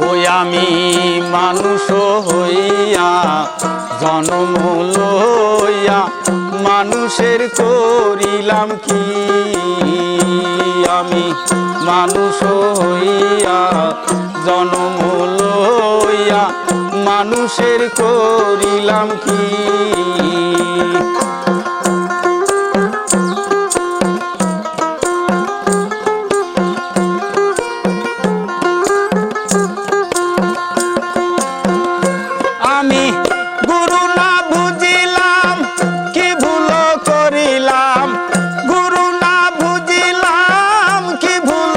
ওই আমি মানুষ হইয়া জন্ম লইয়া মানুষের করিলাম কি? আমি মানুষ হইয়া জন্ম লইয়া মানুষের করিলাম কি? গুরু বুঝিলাম, কি ভুল করিলাম? বুঝিলাম, কি ভুল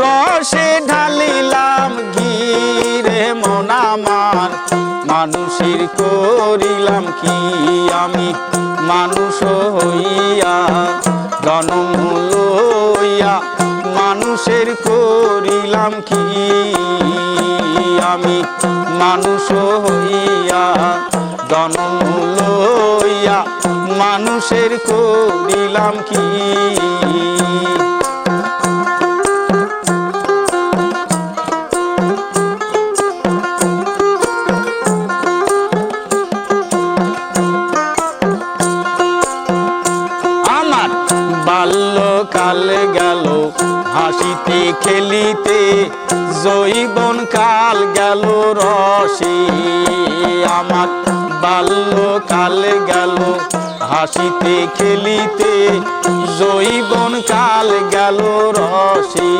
রসে ঢালিলাম, গিরে মন আমার। মানুষের করিলাম কি আমি? মানুষ হইয়া জন্ম লইয়া মানুষের করিলাম কি আমি? মানুষ হইয়া জন্ম লইয়া মানুষের করিলাম কি? আমার বাল্যকাল গেল হাসিতে খেলিতে জৈবন কাল গেল রসে। আমার বাল্য কাল গেল, হাসিতে খেলিতে জৈবন কাল গেল রসে।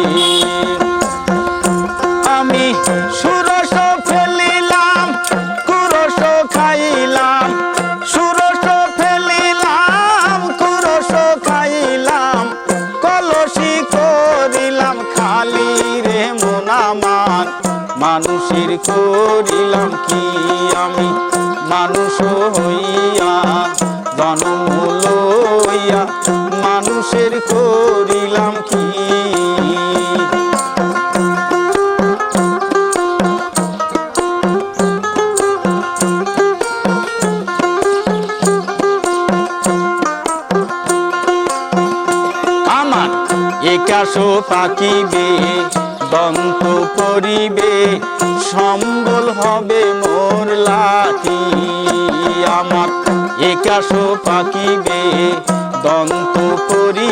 আমার। মানুষের করিলাম কি আমি? মানুষ হইয়া জন্ম লইয়া মানুষের করিলাম কি? আমার একাশ পাকিবে দন্ত করিবে সম্বল হবে মোর লাঠি। আমার একাশো পাকিবে দন্ত করিবে